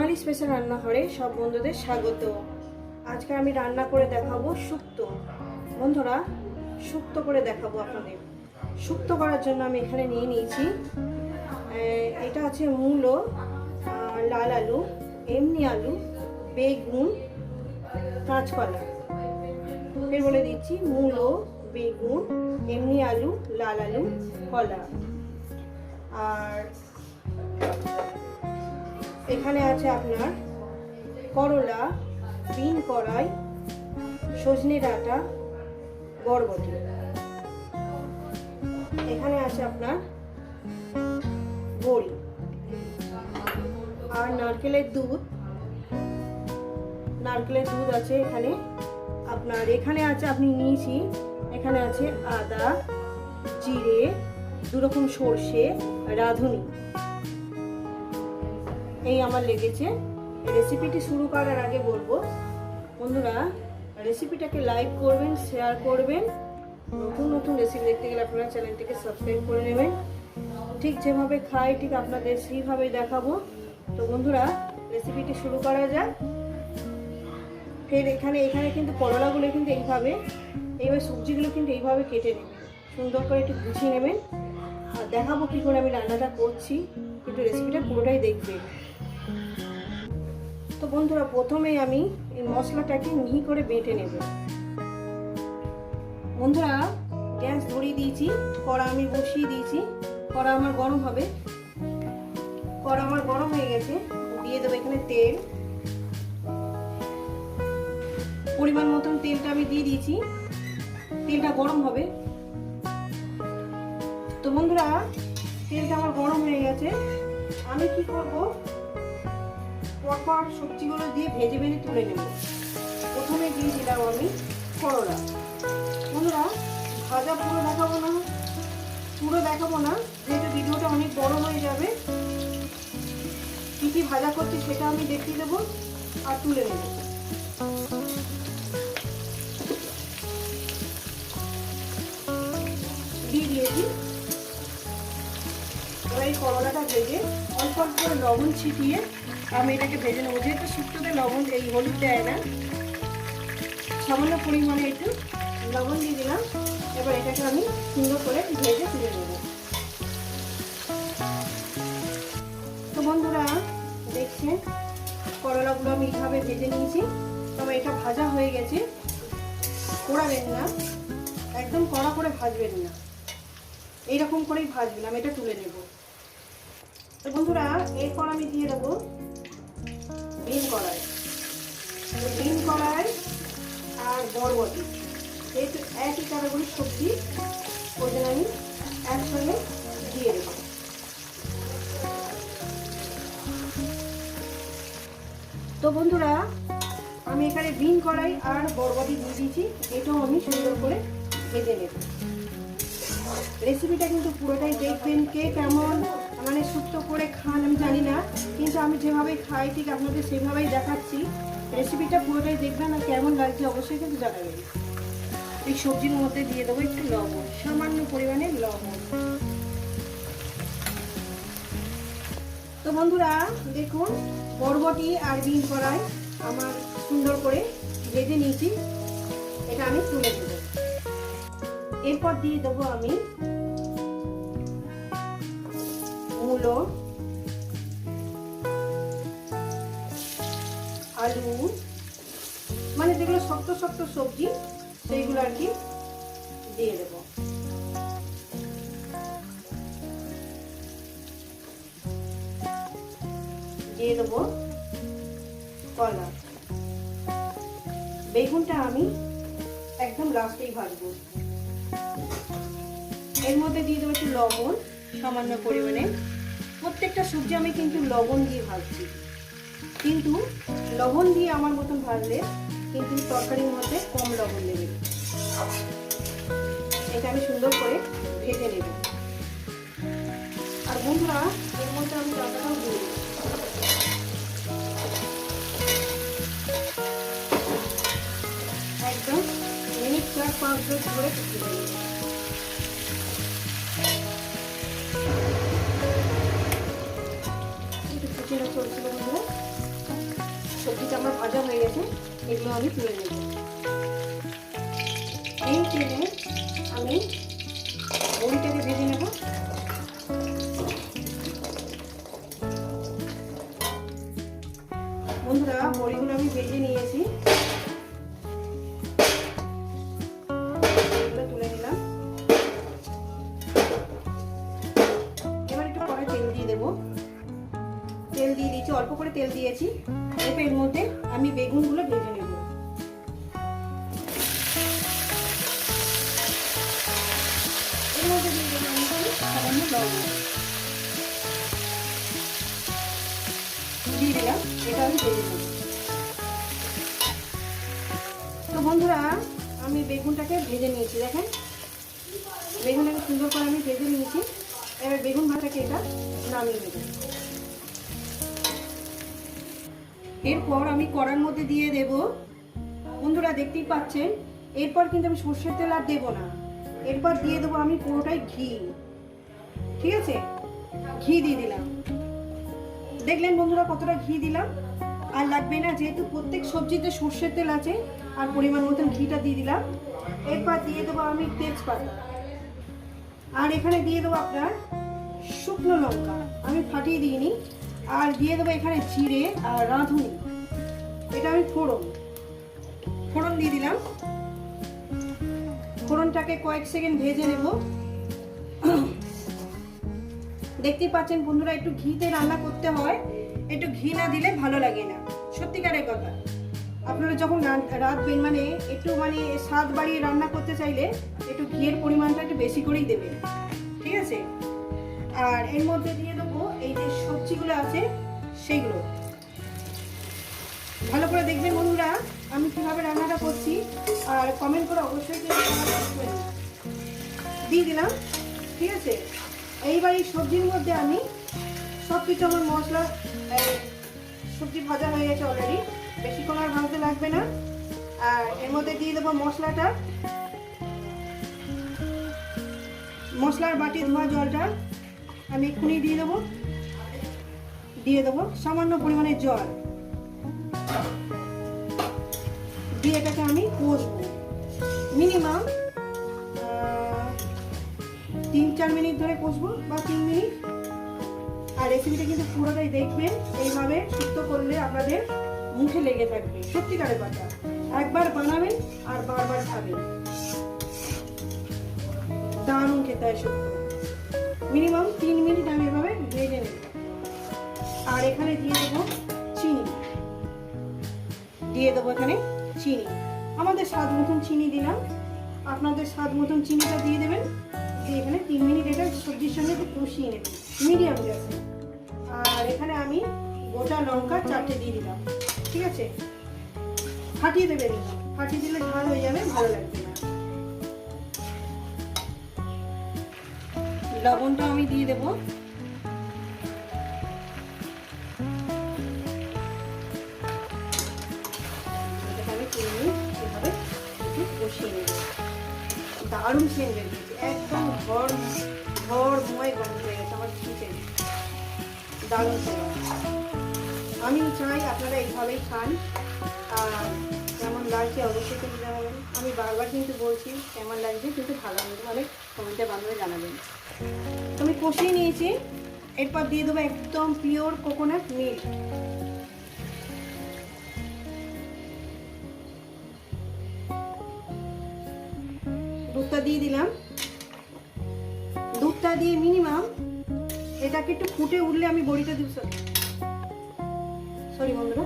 বাঙালি special রান্নাঘরে সব বন্ধুদের স্বাগত। আজকে আমি রান্না করে দেখাবো শুক্তো বন্ধুরা শুক্তো করে দেখাবো আপনাদের। শুক্তো করার জন্য আমি এখানে নিয়ে নিয়েছি এটা আছে মূলো লাল আলু, এমনি আলু, বেগুন, কাঁচকলা। ফের বলে দিচ্ছি মূলো, বেগুন, এমনি আলু, লাল আলু, কলা। আর এখানে আছে আপনার করলা, বিন কড়াই, সজনে ডাঁটা, বরবটি। এখানে আছে আপনার বড়ি আর নারকেলের দুধ। নারকেলের দুধ আছে এখানে। আপনার এখানে আছে, আপনি নিয়েছি। এখানে আছে আদা, জিরে দু রকম সর্ষে, রাঁধুনি। এই আমার লেগেছে। রেসিপিটি শুরু করার আগে বলব, বন্ধুরা রেসিপিটাকে লাইক করবেন শেয়ার করবেন। নতুন নতুন রেসিপি দেখতে গেলে আপনারা চ্যানেলটিকে সাবস্ক্রাইব করে নেবেন। ঠিক যেভাবে খাই, ঠিক আপনাদের সেইভাবে দেখাবো। তো বন্ধুরা রেসিপিটি শুরু করা যাক। ফের এখানে এখানে কিন্তু করলাগুলো কিন্তু এইভাবে এইভাবে সবজিগুলো কিন্তু এইভাবে কেটে নেবেন। সুন্দর করে একটু গুছিয়ে নেবেন। আর দেখাবো কী করে আমি রান্নাটা করছি। কিন্তু রেসিপিটা পুরোটাই দেখবেন বন্ধুরা, প্রথমেই আমি এই মশলাটাকে মিহি করে বেটে নেব। বন্ধুরা, গ্যাস ধরিয়ে দিয়েছি, কড়া আমি বসিয়ে দিয়েছি। কড়া আমার গরম হবে। কড়া আমার গরম হয়ে গেছে। দিয়ে দেবো এখানে তেল। পরিমাণ মতন তেলটা আমি দিয়ে দিয়েছি। তেলটা গরম হবে। তো বন্ধুরা, তেলটা আমার গরম হয়ে গেছে। আমি কি করব? পরপর সবজিগুলো দিয়ে ভেজে ভেজে তুলে নেব। প্রথমে দিয়ে দিলাম আমি করলা। বন্ধুরা, ভাজা পুরো দেখাবো না, পুরো দেখাবো না, যেহেতু ভিডিওটা অনেক বড় হয়ে যাবে। কী কী ভাজা করছি সেটা আমি দেখিয়ে দেবো আর তুলে নেব। এই করলাটা ভেজে অল্প অল্প করে লবণ ছিটিয়ে আমি এটাকে ভেজে নেব। যেহেতু শুক্তোতে লবণ এই হলুদ দেয় না, সামান্য পরিমাণে একটু লবণ দিয়ে দিলাম। এবার এটাকে আমি সুন্দর করে ভেজে তুলে নেব। তো বন্ধুরা, দেখছেন করলাগুলো আমি এইভাবে ভেজে নিয়েছি। তবে এটা ভাজা হয়ে গেছে। পোড়াবেন না। একদম কড়া করে ভাজবেন না। এইরকম করেই ভাজবেন। আমি এটা তুলে নেব। তো বন্ধুরা, এরপর আমি দিয়ে দেবো বিন কড়াই। বিন কড়াই আর বরবটি। যেহেতু একই কাটাগুলি সবজি ওই জন্য আমি একসঙ্গে দিয়ে দেবো। তো বন্ধুরা, আমি এখানে বিন কড়াই আর বরবটি দিয়ে দিয়েছি। এটাও আমি সুন্দর করে ভেজে নেব। রেসিপিটা কিন্তু পুরোটাই দেখবেন কে কেমন মানে শুক্তো করে খান, আমি জানি না। কিন্তু আমি যেভাবে খাই, ঠিক আপনাদের সেভাবেই দেখাচ্ছি। রেসিপিটা পুরোটাই দেখবেন আর কেমন লাগছে অবশ্যই কিন্তু জানাবেন। এই সবজির মধ্যে দিয়ে দেবো একটু লবণ, সামান্য পরিমাণে লবণ। তো বন্ধুরা, দেখুন, বরবটি আর বিন করায় আমার সুন্দর করে ভেজে নিয়েছি। এটা আমি তুলে দেবো এরপর দিয়ে দেবো আমি মূলো আলু মানে যেগুলো শক্ত শক্ত সবজি, সেইগুলো আর কি দিয়ে দেবো। দিয়ে দেবো কলা। বেগুনটা আমি একদম লাস্টেই ভাজবো। এর মধ্যে দিয়ে দেবো একটু লবণ, সামান্য পরিমাণে। প্রত্যেকটা সবজি আমি কিন্তু লবণ দিয়ে ভাজছি। কিন্তু লবণ দিয়ে আমার মতন ভাজলে কিন্তু তরকারির মধ্যে কম লবণ দেবে। এটা আমি সুন্দর করে ভেজে নেব। আর বন্ধুরা, এর মধ্যে আমি লঙ্কাটাও দিয়ে একদম মিনিট চার পাঁচ দশ করে গেছে এগুলো আমি তুলে নেব। এই তেলে আমি বড়িটাকে ভেজে নেব। বন্ধুরা, বড়িগুলো আমি ভেজে নিয়েছি। তেল দিয়ে দিয়েছি, অল্প করে তেল দিয়েছি। লবণ দিয়ে এটা আমি তো বন্ধুরা, আমি বেগুনটাকে ভেজে নিয়েছি, দেখেন। বেগুনটাকে সুন্দর করে আমি ভেজে নিয়েছি। এবার বেগুন ভাজাটাকে এটা নামিয়ে নেব। এরপর আমি কড়ার মধ্যে দিয়ে দেব। বন্ধুরা, দেখতেই পাচ্ছেন? এরপর কিন্তু আমি সর্ষের তেল আর দেবো না। এরপর দিয়ে দেবো আমি পুরোটাই ঘি। ঠিক আছে? ঘি দিয়ে দিলাম। দেখলেন বন্ধুরা কতটা ঘি দিলাম? আর লাগবে না, যেহেতু প্রত্যেক সবজিতে সর্ষের তেল আছে, আর পরিমাণ মতন ঘিটা দিয়ে দিলাম। এরপর দিয়ে দেবো আমি তেজপাতা। আর এখানে দিয়ে দেবো আপনার শুকনো লঙ্কা। আমি ফাটিয়ে দিইনি। আর দিয়ে দেবো এখানে জিরে আর রাঁধুনি। এটা আমি ফোড়ন। ফোড়ন দিয়ে দিলাম। ফোড়নটাকে কয়েক সেকেন্ড ভেজে নেব। দেখতেই পাচ্ছেন বন্ধুরা, একটু ঘিতে রান্না করতে হয়। একটু ঘি না দিলে ভালো লাগে না। সত্যিকারের কথা। আপনারা যখন রাঁধবেন মানে একটু মানে স্বাদ বাড়িয়ে রান্না করতে চাইলে একটু ঘিয়ের পরিমাণটা একটু বেশি করেই দেবেন। ঠিক আছে? আর এর মধ্যে দিয়ে দেবো এই যে সবজিগুলো আছে, সেইগুলো। ভালো করে দেখবেন বন্ধুরা, আমি কীভাবে রান্নাটা করছি। আর কমেন্ট করে অবশ্যই। দিয়ে দিলাম। ঠিক আছে? এইবার এই সবজির মধ্যে আমি সব কিছু আমার মশলা সবজি ভাজা হয়ে গেছে অলরেডি বেশিক্ষণ আর ভাজতে লাগবে না। আর এর মধ্যে দিয়ে দেবো মশলাটা। মশলার বাটি ধোয়া জলটা আমি এক্ষুনি দিয়ে দেবো। দিয়ে দেবো সামান্য পরিমাণে জল। দিয়ে এটাকে আমি কষবো। মিনিমাম তিন চার মিনিট ধরে কষবো বা তিন মিনিট। আর রেসিপিটা কিন্তু পুরোটাই দেখবেন, এইভাবে সুস্থ করলে আপনাদের মুখে লেগে থাকবে, সত্যিকারের কথা। একবার বানাবেন আর বারবার খাবেন। দারুণ খেতে হয় মিনিমাম তিন মিনিট আমি এভাবে ভেজে নেব। আর এখানে দিয়ে দেবো চিনি। দিয়ে দেবো এখানে চিনি। আমাদের স্বাদ মতন চিনি দিলাম। আপনাদের স্বাদ মতন চিনিটা দিয়ে দেবেন। দিয়ে এখানে তিন মিনিট এটা সবজির সঙ্গে একটু কষিয়ে নেবেন মিডিয়াম গ্যাসে। আর এখানে আমি গোটা লঙ্কা চারটে দিয়ে দিলাম। ঠিক আছে? ফাটিয়ে দেবেন ফাটিয়ে দিলে ঝাল হয়ে যাবে, ভালো লাগবে লবণটা আমি দিয়ে দেবো। কষিয়ে নেব। দারুণ সেন্ট বেরিয়েছে ঘর ঘর গন্ধ হয়ে গেছে আমার কিচেন দারুণ আমি চাই আপনারা এইভাবেই খান। আর কেমন লাগছে অবশ্যই কিন্তু জানাবেন। আমি বারবার কিন্তু বলছি কেমন লাগছে কিন্তু ভালো মানে কমেন্টে বান্ধবে জানাবেন। আমি কষিয়ে নিয়েছি। এরপর দিয়ে দেবো একদম পিওর কোকোনাট মিল্ক। দুধটা দিয়ে দিলাম। দুধটা দিয়ে মিনিমাম এটাকে একটু ফুটে উঠলে আমি বড়িটা দিব সরি বন্ধুরা।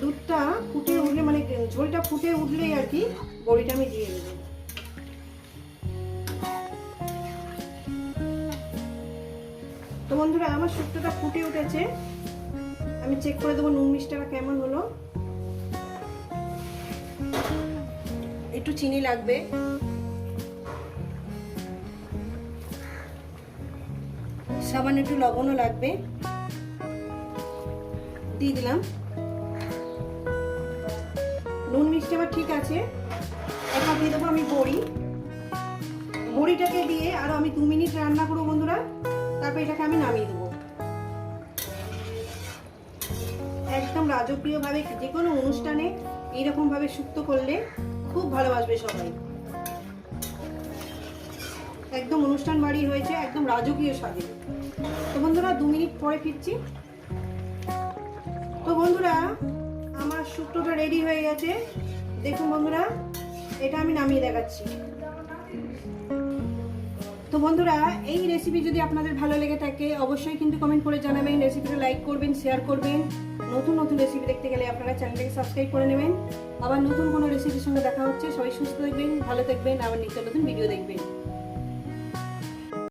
দুধটা ফুটে উঠলে মানে ঝোলটা ফুটে উঠলেই আর কি বড়িটা আমি দিয়ে দেবো। তো বন্ধুরা, আমার শুক্তোটা ফুটে উঠেছে। আমি চেক করে দেবো নুন মিষ্টিটা কেমন হলো। একটু চিনি লাগবে। সামান্য একটু লবণও লাগবে। দিয়ে দিলাম। নুন মিষ্টি আবার ঠিক আছে। এখন দিয়ে দেবো আমি বড়ি। বড়িটাকে দিয়ে আরও আমি দু মিনিট রান্না করব বন্ধুরা। তারপর এটাকে আমি নামিয়ে দেবো। একদম রাজকীয়ভাবে যে কোনো অনুষ্ঠানে এইরকমভাবে সুক্ত করলে খুব ভালোবাসবে সবাই। একদম অনুষ্ঠান বাড়ি হয়েছে, একদম রাজকীয় স্বাদে। তো বন্ধুরা, দু মিনিট পরে ফিরছি। তো বন্ধুরা, আমার শুক্তোটা রেডি হয়ে গেছে। দেখুন বন্ধুরা, এটা আমি নামিয়ে দেখাচ্ছি। তো বন্ধুরা, এই রেসিপি যদি আপনাদের ভালো লেগে থাকে, অবশ্যই কিন্তু কমেন্ট করে জানাবেন। রেসিপিটা লাইক করবেন শেয়ার করবেন। নতুন নতুন রেসিপি দেখতে গেলে আপনারা চ্যানেলটাকে সাবস্ক্রাইব করে নেবেন। আবার নতুন কোনো রেসিপির সঙ্গে দেখা হচ্ছে, সবাই সুস্থ থাকবেন, ভালো থাকবেন, আবার নিত্য নতুন ভিডিও দেখবেন।